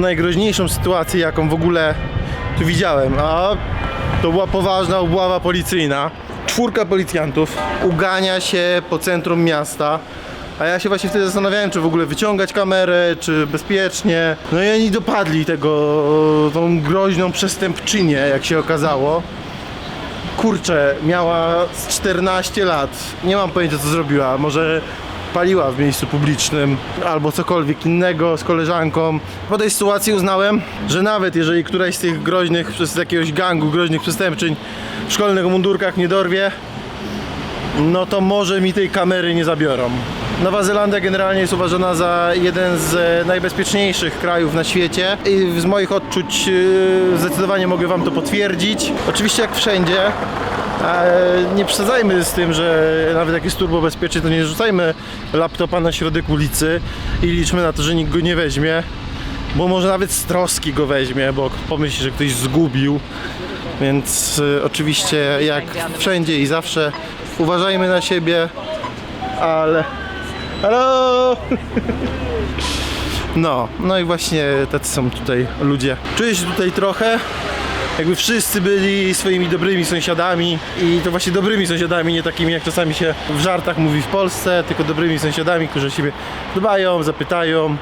najgroźniejszą sytuację, jaką w ogóle tu widziałem, a to była poważna obława policyjna. Czwórka policjantów ugania się po centrum miasta, a ja się właśnie wtedy zastanawiałem, czy w ogóle wyciągać kamerę, czy bezpiecznie. No i oni dopadli tego, tą groźną przestępczynię, jak się okazało. Kurczę, miała z 14 lat. Nie mam pojęcia, co zrobiła. Może paliła w miejscu publicznym albo cokolwiek innego z koleżanką. Po tej sytuacji uznałem, że nawet jeżeli któraś z tych groźnych, przez jakiegoś gangu groźnych przestępczyń w szkolnych mundurkach nie dorwie, no to może mi tej kamery nie zabiorą. Nowa Zelandia generalnie jest uważana za jeden z e, najbezpieczniejszych krajów na świecie i z moich odczuć e, zdecydowanie mogę Wam to potwierdzić. Oczywiście jak wszędzie, e, nie przesadzajmy z tym, że nawet jak jest turbo bezpiecznie, to nie rzucajmy laptopa na środek ulicy i liczmy na to, że nikt go nie weźmie, bo może nawet z troski go weźmie, bo pomyśli, że ktoś zgubił. Więc e, oczywiście jak wszędzie i zawsze uważajmy na siebie, ale... Halo! No, no i właśnie tacy są tutaj ludzie. Czuję się tutaj trochę, jakby wszyscy byli swoimi dobrymi sąsiadami i to właśnie dobrymi sąsiadami, nie takimi jak czasami się w żartach mówi w Polsce, tylko dobrymi sąsiadami, którzy siebie dbają, zapytają.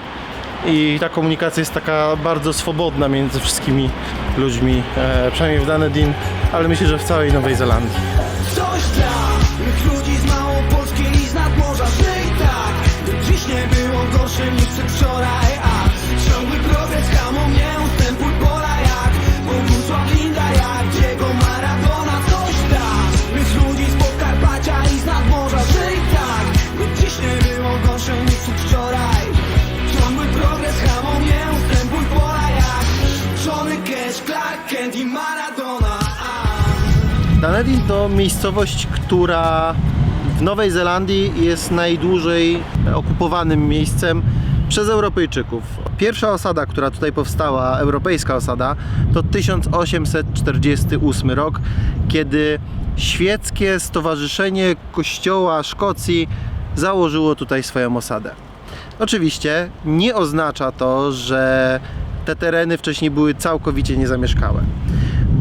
I ta komunikacja jest taka bardzo swobodna między wszystkimi ludźmi, e, przynajmniej w Dunedin, ale myślę, że w całej Nowej Zelandii. Coś dla ludzi z Małopolski i z nadmorza Że i tak dziś nie było gorsze niż przedwczoraj Dunedin to miejscowość, która w Nowej Zelandii jest najdłużej okupowanym miejscem przez Europejczyków. Pierwsza osada, która tutaj powstała, europejska osada, to 1848 rok, kiedy świeckie Stowarzyszenie Kościoła Szkocji założyło tutaj swoją osadę. Oczywiście nie oznacza to, że te tereny wcześniej były całkowicie niezamieszkałe,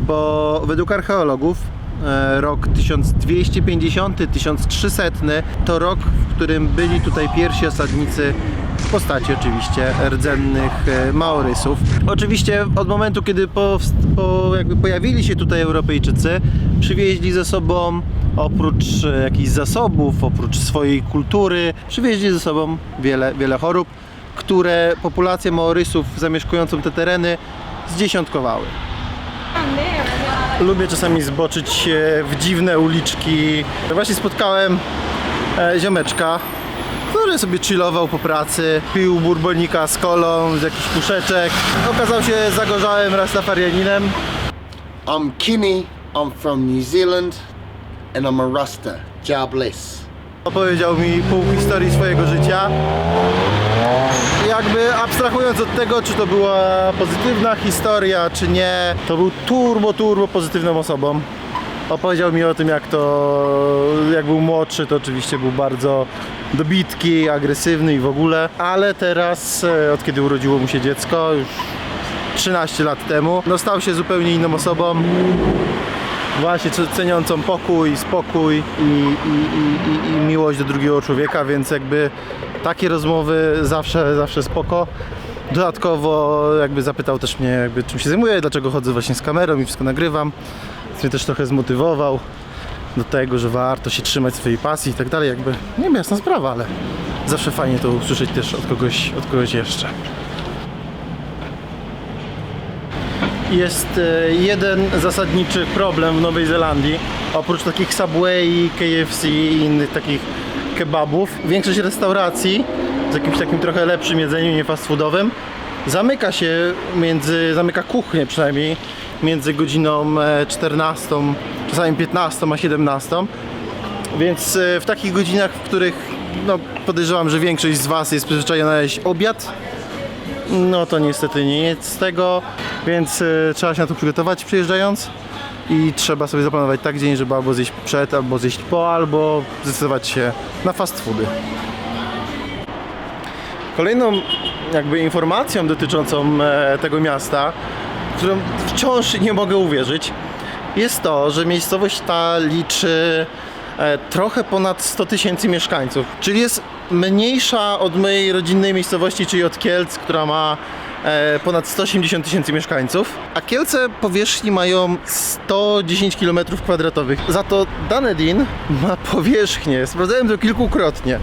bo według archeologów rok 1250-1300 to rok, w którym byli tutaj pierwsi osadnicy w postaci oczywiście rdzennych e, Maorysów. Oczywiście od momentu, kiedy po, po, pojawili się tutaj Europejczycy, przywieźli ze sobą oprócz e, jakichś zasobów, oprócz swojej kultury, przywieźli ze sobą wiele, wiele chorób, które populację Maorysów zamieszkującą te tereny zdziesiątkowały. Lubię czasami zboczyć się w dziwne uliczki. Właśnie spotkałem e, ziomeczka, który sobie chillował po pracy, pił burbonika z kolą, z jakichś puszeczek. Okazał się zagorzałym rastafarianinem. I'm Kinney, I'm from New Zealand, and I'm a Rasta. Jobless. Opowiedział mi pół historii swojego życia. Jakby abstrahując od tego, czy to była pozytywna historia, czy nie, to był turbo, turbo pozytywną osobą. Opowiedział mi o tym, jak to, jak był młodszy, to oczywiście był bardzo dobitki, agresywny i w ogóle, ale teraz, e, od kiedy urodziło mu się dziecko, już 13 lat temu, no stał się zupełnie inną osobą właśnie ceniącą pokój, spokój i, i, i, i, i miłość do drugiego człowieka, więc jakby takie rozmowy zawsze, zawsze spoko. Dodatkowo jakby zapytał też mnie jakby czym się zajmuję, dlaczego chodzę właśnie z kamerą i wszystko nagrywam. Więc mnie też trochę zmotywował do tego, że warto się trzymać swojej pasji i tak dalej. Jakby nie wiem, jasna sprawa, ale zawsze fajnie to usłyszeć też od kogoś, od kogoś jeszcze. Jest e, jeden zasadniczy problem w Nowej Zelandii. Oprócz takich Subway, KFC i innych takich kebabów, większość restauracji z jakimś takim trochę lepszym jedzeniem, nie fast foodowym, zamyka się między, zamyka kuchnię przynajmniej między godziną e, 14, czasami 15 a 17. Więc e, w takich godzinach, w których no, podejrzewam, że większość z Was jest przyzwyczajona jeść obiad, no to niestety nie jest z tego, więc y, trzeba się na to przygotować przyjeżdżając i trzeba sobie zaplanować tak dzień, żeby albo zjeść przed, albo zjeść po, albo zdecydować się na fast foody. Kolejną jakby informacją dotyczącą e, tego miasta, w którą wciąż nie mogę uwierzyć, jest to, że miejscowość ta liczy trochę ponad 100 tysięcy mieszkańców, czyli jest mniejsza od mojej rodzinnej miejscowości, czyli od Kielc, która ma e, ponad 180 tysięcy mieszkańców, a Kielce powierzchni mają 110 km kwadratowych. Za to Dunedin ma powierzchnię, sprawdzałem to kilkukrotnie,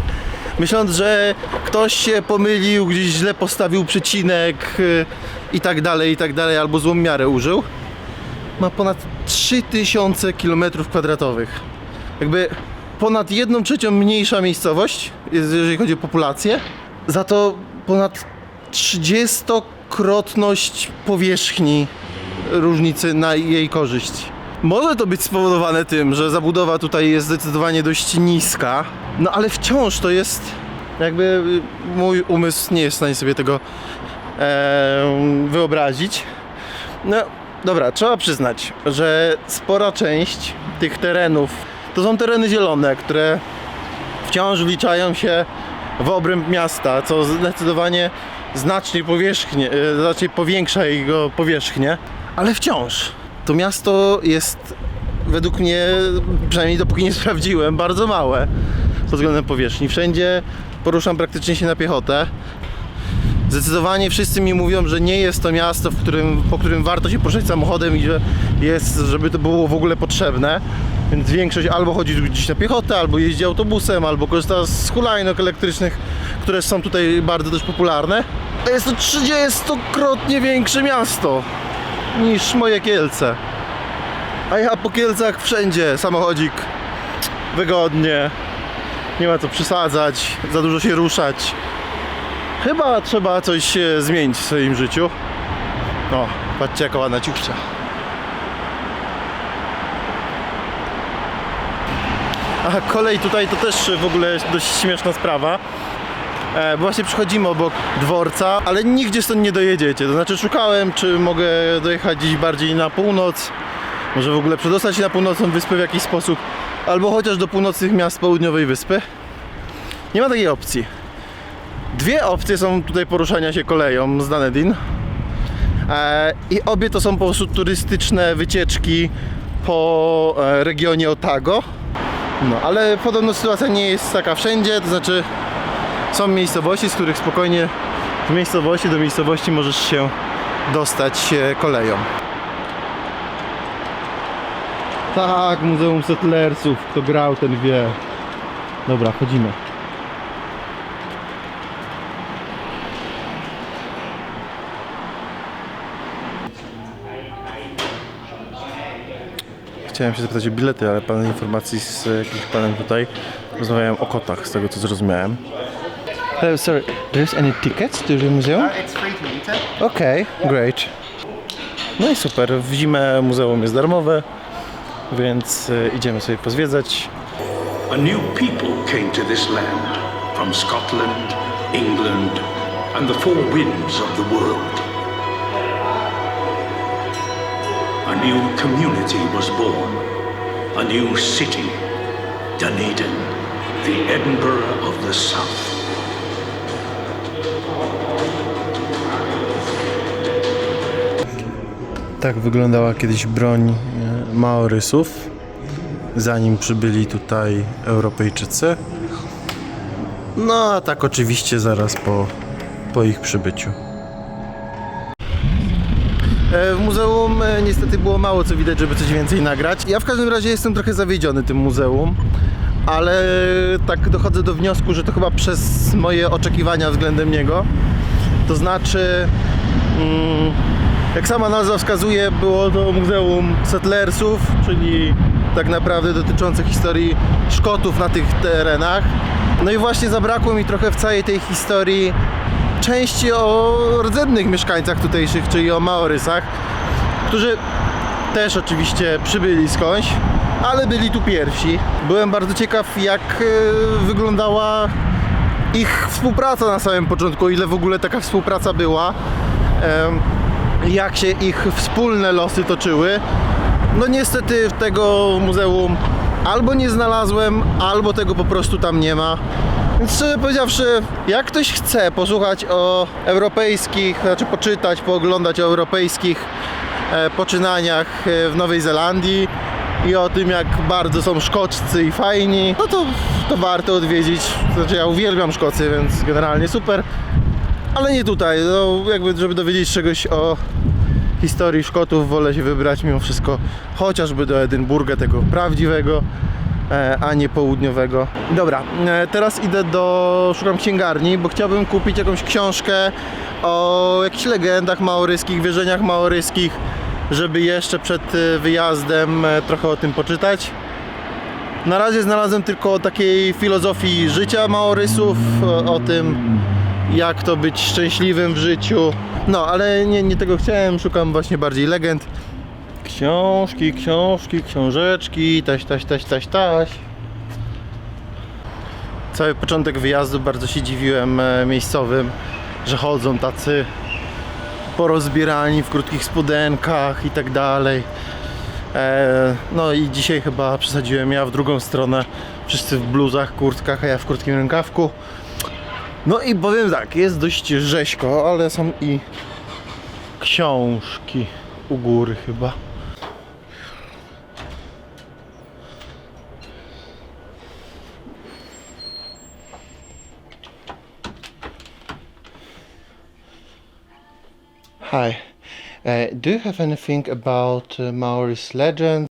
myśląc, że ktoś się pomylił, gdzieś źle postawił przecinek y, i tak dalej, i tak dalej, albo złą miarę użył. Ma ponad 3000 km kwadratowych. Jakby ponad 1 trzecią mniejsza miejscowość, jeżeli chodzi o populację. Za to ponad 30-krotność powierzchni różnicy na jej korzyść. Może to być spowodowane tym, że zabudowa tutaj jest zdecydowanie dość niska, no ale wciąż to jest jakby y, mój umysł nie jest w stanie sobie tego em, wyobrazić. No dobra, trzeba przyznać, że spora część tych terenów to są tereny zielone, które wciąż wliczają się w obręb miasta, co zdecydowanie znacznie e, powiększa jego powierzchnię, ale wciąż to miasto jest według mnie, przynajmniej dopóki nie sprawdziłem, bardzo małe pod względem powierzchni. Wszędzie poruszam praktycznie się na piechotę. Zdecydowanie wszyscy mi mówią, że nie jest to miasto, w którym, po którym warto się poruszać samochodem i że jest, żeby to było w ogóle potrzebne. Więc większość albo chodzi gdzieś na piechotę, albo jeździ autobusem, albo korzysta z hulajnóg elektrycznych, które są tutaj bardzo też popularne. A jest to 30-krotnie większe miasto niż moje Kielce. A ja po Kielcach wszędzie samochodzik, wygodnie, nie ma co przesadzać, za dużo się ruszać. Chyba trzeba coś e, zmienić w swoim życiu. No, patrzcie jaka ładna ciuchcia. A kolej tutaj to też w ogóle dość śmieszna sprawa. E, bo właśnie przychodzimy obok dworca, ale nigdzie stąd nie dojedziecie. To znaczy szukałem, czy mogę dojechać gdzieś bardziej na północ, może w ogóle przedostać się na północną wyspę w jakiś sposób, albo chociaż do północnych miast południowej wyspy. Nie ma takiej opcji. Dwie opcje są tutaj poruszania się koleją z Dunedin. E, I obie to są po prostu turystyczne wycieczki po e, regionie Otago. No, ale podobno sytuacja nie jest taka wszędzie, to znaczy są miejscowości, z których spokojnie z miejscowości do miejscowości możesz się dostać koleją. Tak, Muzeum Settlersów, kto grał ten wie. Dobra, chodzimy. Chciałem się zapytać o bilety, ale pan informacji z jakimś panem tutaj rozmawiałem o kotach, z tego co zrozumiałem. Hello, sorry. There's any tickets to the museum? It's free to enter. Okay, great. No i super. W zimę muzeum jest darmowe, więc e, idziemy sobie pozwiedzać. A new people came to this land from Scotland, England, and the four winds of the world. New community was born, a new city, Dunedin, the Edinburgh of the South. Tak wyglądała kiedyś broń e, Maorysów, zanim przybyli tutaj Europejczycy. No a tak oczywiście zaraz po, po ich przybyciu. E, W muzeum e, niestety było mało co widać, żeby coś więcej nagrać. Ja w każdym razie jestem trochę zawiedziony tym muzeum, ale tak dochodzę do wniosku, że to chyba przez moje oczekiwania względem niego. To znaczy, mm, jak sama nazwa wskazuje, było to muzeum settlersów, czyli tak naprawdę dotyczące historii Szkotów na tych terenach. No i właśnie zabrakło mi trochę w całej tej historii części o rdzennych mieszkańcach tutejszych, czyli o Maorysach, którzy też oczywiście przybyli skądś, ale byli tu pierwsi. Byłem bardzo ciekaw, jak e, wyglądała ich współpraca na samym początku, ile w ogóle taka współpraca była, jak się ich wspólne losy toczyły. No niestety tego muzeum albo nie znalazłem, albo tego po prostu tam nie ma. Więc powiedziawszy, jak ktoś chce posłuchać o europejskich, znaczy poczytać, pooglądać o europejskich e, poczynaniach e, w Nowej Zelandii i o tym, jak bardzo są Szkoccy i fajni, no to, to warto odwiedzić. Znaczy ja uwielbiam Szkocję, więc generalnie super. Ale nie tutaj, no jakby żeby dowiedzieć się czegoś o historii Szkotów, wolę się wybrać mimo wszystko chociażby do Edynburga, tego prawdziwego, a nie południowego. Dobra, e, teraz idę do, szukam księgarni, bo chciałbym kupić jakąś książkę o jakichś legendach maoryskich, wierzeniach maoryskich, żeby jeszcze przed e, wyjazdem e, trochę o tym poczytać. Na razie znalazłem tylko o takiej filozofii życia Maorysów, o tym jak to być szczęśliwym w życiu. No, ale nie, nie tego chciałem, szukam właśnie bardziej legend. Książki, książki, książeczki, taś, taś, taś, taś, taś. Cały początek wyjazdu bardzo się dziwiłem e, miejscowym, że chodzą tacy porozbierani w krótkich spodenkach i tak dalej. E, no i dzisiaj chyba przesadziłem ja w drugą stronę. Wszyscy w bluzach, kurtkach, a ja w krótkim rękawku. No i powiem tak, jest dość rzeźko, ale są i książki u góry chyba. Hi. Uh, do you have anything about uh, Maori's legend?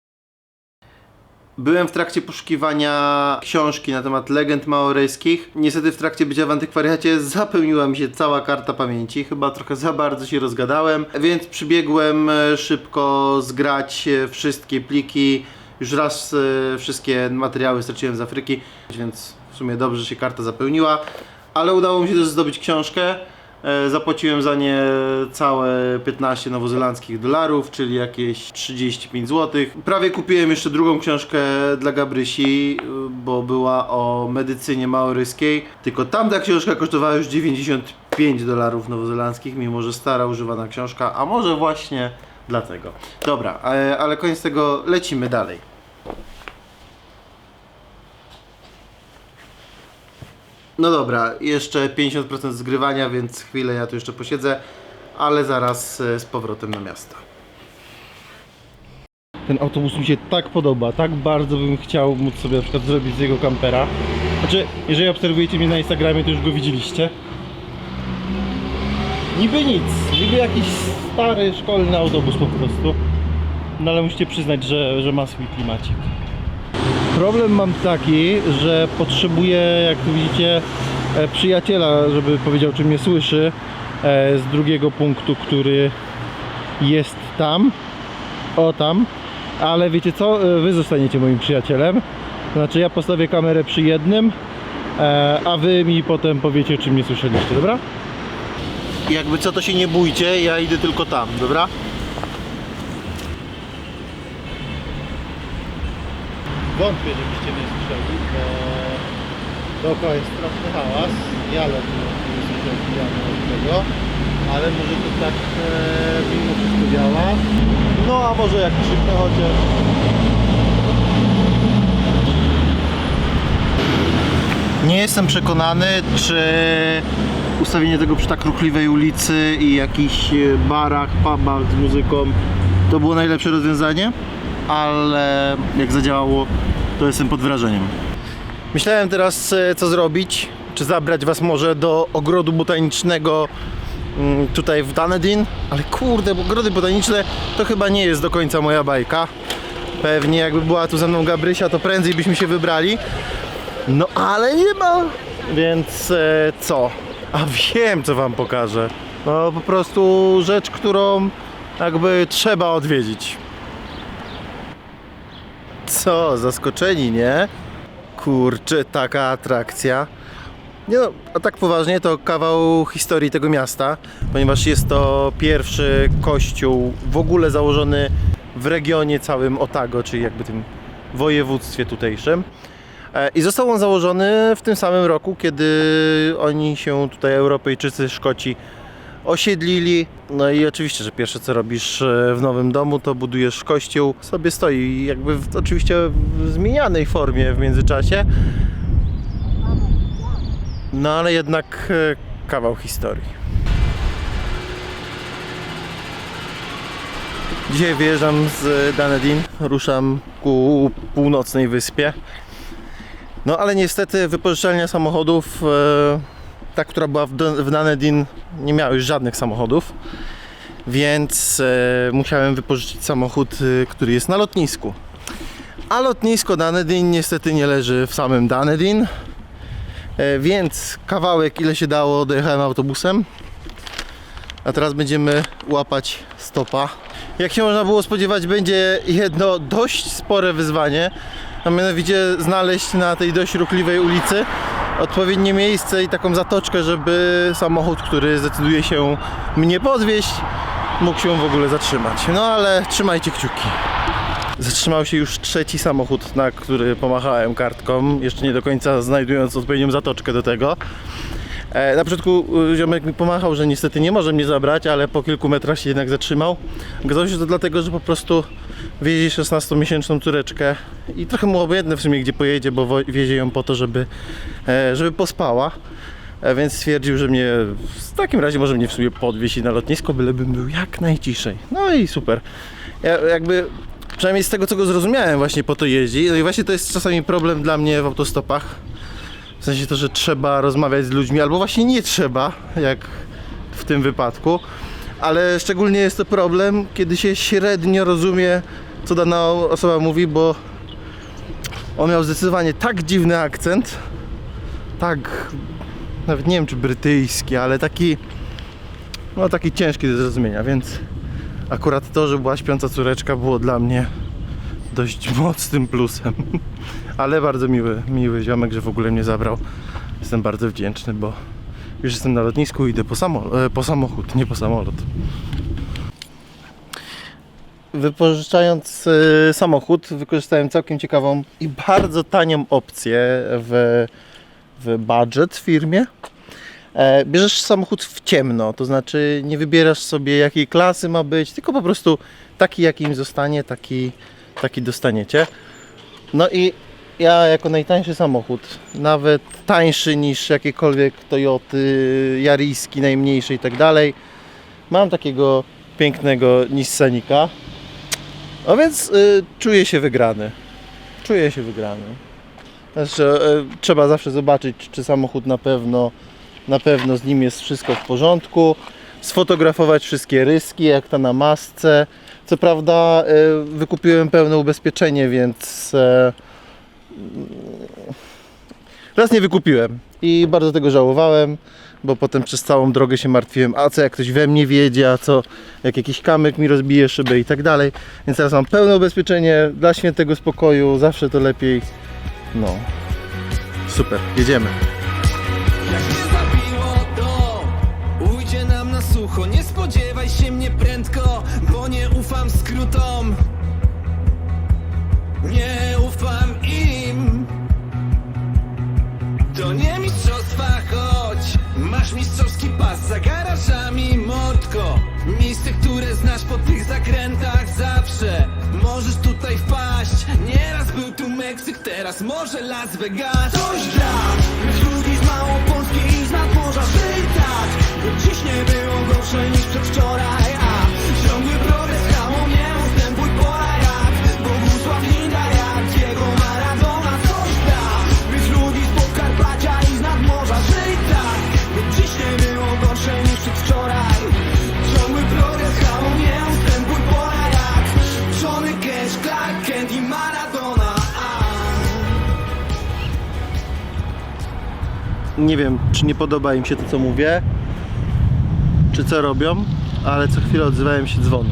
Byłem w trakcie poszukiwania książki na temat legend maoryjskich. Niestety w trakcie bycia w antykwariacie zapełniła mi się cała karta pamięci. Chyba trochę za bardzo się rozgadałem, więc przybiegłem e, szybko zgrać e, wszystkie pliki. Już raz e, wszystkie materiały straciłem z Afryki, więc w sumie dobrze, się karta zapełniła. Ale udało mi się też zdobyć książkę. E, Zapłaciłem za nie całe 15 nowozelandzkich dolarów, czyli jakieś 35 zł. Prawie kupiłem jeszcze drugą książkę dla Gabrysi, y, bo była o medycynie maoryskiej. Tylko tamta książka kosztowała już 95 dolarów nowozelandzkich, mimo że stara, używana książka, a może właśnie dlatego. Dobra, e, ale koniec tego, lecimy dalej. No dobra, jeszcze 50% zgrywania, więc chwilę ja tu jeszcze posiedzę, ale zaraz e, z powrotem na miasto. Ten autobus mi się tak podoba, tak bardzo bym chciał móc sobie na przykład zrobić z jego kampera. Znaczy, jeżeli obserwujecie mnie na Instagramie, to już go widzieliście. Niby nic, niby jakiś stary szkolny autobus po prostu. No ale musicie przyznać, że, że ma swój klimacik. Problem mam taki, że potrzebuję, jak tu widzicie, e, przyjaciela, żeby powiedział, czy mnie słyszy e, z drugiego punktu, który jest tam. O tam. Ale wiecie co? E, Wy zostaniecie moim przyjacielem. Znaczy ja postawię kamerę przy jednym, a wy mi potem powiecie, czy mnie słyszeliście, dobra? Jakby co, to się nie bójcie, ja idę tylko tam, dobra? Wątpię, żebyście mnie słyszeli, bo dookoła jest straszny hałas. Ja ledwo nie od tego, ale może to tak e, mimo wszystko działa. No a może jak krzyknę chociaż. Nie jestem przekonany, czy ustawienie tego przy tak ruchliwej ulicy i jakichś barach, pubach z muzyką to było najlepsze rozwiązanie, ale jak zadziałało, to jestem pod wrażeniem. Myślałem teraz, e, co zrobić. Czy zabrać Was może do ogrodu botanicznego mm, tutaj w Dunedin, ale kurde, ogrody botaniczne to chyba nie jest do końca moja bajka. Pewnie jakby była tu ze mną Gabrysia, to prędzej byśmy się wybrali. No ale nie ma. Więc e, co? A wiem, co Wam pokażę. No po prostu rzecz, którą jakby trzeba odwiedzić. Co, zaskoczeni, nie? Kurczę, taka atrakcja. Nie no, a tak poważnie to kawał historii tego miasta, ponieważ jest to pierwszy kościół w ogóle założony w regionie całym Otago, czyli jakby tym województwie tutejszym. E, I został on założony w tym samym roku, kiedy oni się tutaj, Europejczycy, Szkoci, osiedlili. No i oczywiście, że pierwsze co robisz e, w nowym domu, to budujesz kościół. Sobie stoi jakby w, oczywiście w zmienianej formie w międzyczasie. No ale jednak e, kawał historii. Dzisiaj wyjeżdżam z Dunedin, ruszam ku północnej wyspie. No ale niestety wypożyczalnia samochodów, e, ta która była w, w nie miała już żadnych samochodów, więc e, musiałem wypożyczyć samochód, e, który jest na lotnisku. A lotnisko Dunedin niestety nie leży w samym Dunedin, e, więc kawałek ile się dało dojechałem autobusem. A teraz będziemy łapać stopa. Jak się można było spodziewać, będzie jedno dość spore wyzwanie, a mianowicie znaleźć na tej dość ruchliwej ulicy odpowiednie miejsce i taką zatoczkę, żeby samochód, który zdecyduje się mnie podwieźć, mógł się w ogóle zatrzymać. No ale trzymajcie kciuki. Zatrzymał się już trzeci samochód, na który pomachałem kartką, jeszcze nie do końca znajdując odpowiednią zatoczkę do tego. E, Na początku y, ziomek mi pomachał, że niestety nie może mnie zabrać, ale po kilku metrach się jednak zatrzymał. Okazało się to dlatego, że po prostu wiezie 16-miesięczną córeczkę i trochę mu obojętne w sumie gdzie pojedzie, bo wiezie ją po to, żeby, e, żeby pospała. E, Więc stwierdził, że mnie w takim razie może mnie w sumie podwieźć na lotnisko, bylebym był jak najciszej. No i super. Ja, jakby przynajmniej z tego co go zrozumiałem właśnie po to jeździ. No i właśnie to jest czasami problem dla mnie w autostopach. W sensie to, że trzeba rozmawiać z ludźmi, albo właśnie nie trzeba, jak w tym wypadku. Ale szczególnie jest to problem, kiedy się średnio rozumie, co dana osoba mówi, bo on miał zdecydowanie tak dziwny akcent, tak, nawet nie wiem czy brytyjski, ale taki, no taki ciężki do zrozumienia, więc akurat to, że była śpiąca córeczka było dla mnie dość mocnym plusem. Ale bardzo miły, miły ziomek, że w ogóle mnie zabrał. Jestem bardzo wdzięczny, bo już jestem na lotnisku i idę po, e, po samochód, nie po samolot. Wypożyczając e, samochód, wykorzystałem całkiem ciekawą i bardzo tanią opcję w, w budget firmie. E, Bierzesz samochód w ciemno, to znaczy nie wybierasz sobie jakiej klasy ma być, tylko po prostu taki jaki im zostanie, taki, taki dostaniecie. No i ja jako najtańszy samochód, nawet tańszy niż jakiekolwiek Toyoty, Jariski najmniejsze i tak dalej, mam takiego pięknego Nissanika. A więc y, czuję się wygrany. Czuję się wygrany. Znaczy, y, trzeba zawsze zobaczyć, czy samochód na pewno, na pewno z nim jest wszystko w porządku. Sfotografować wszystkie ryski, jak ta na masce. Co prawda, y, wykupiłem pełne ubezpieczenie, więc e, raz nie wykupiłem i bardzo tego żałowałem, bo potem przez całą drogę się martwiłem, a co jak ktoś we mnie wiedzie, a co jak jakiś kamyk mi rozbije szybę i tak dalej. Więc teraz mam pełne ubezpieczenie dla świętego spokoju, zawsze to lepiej. No. Super, jedziemy. Teraz może Las Vegas. Coś dla ludzi z Małopolski i z nadmorza Żyj tak, dziś nie było gorsze niż przedwczoraj Nie wiem, czy nie podoba im się to, co mówię, czy co robią, ale co chwilę odzywają się dzwony.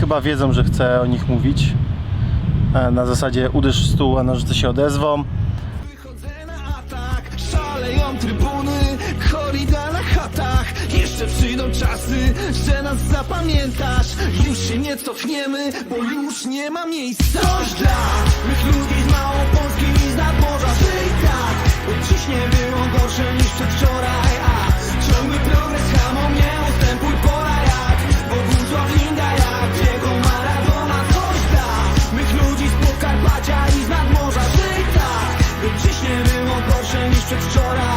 Chyba wiedzą, że chcę o nich mówić. E, Na zasadzie uderz w stół, a nożyce się odezwą. Jeszcze przyjdą czasy, że nas zapamiętasz. Już się nie cofniemy, bo już nie ma miejsca. Coś dla mych ludzi z Małopolski i z nadmorza Że i tak, bo dziś nie było gorsze niż przedwczoraj A ciągły progres hamą nie ustępuj pora jak. Bogusław Linda jak Diego Maradona Coś dla mych ludzi z Pokarpacia i z nadmorza Że i tak, by dziś nie było gorsze niż przedwczoraj.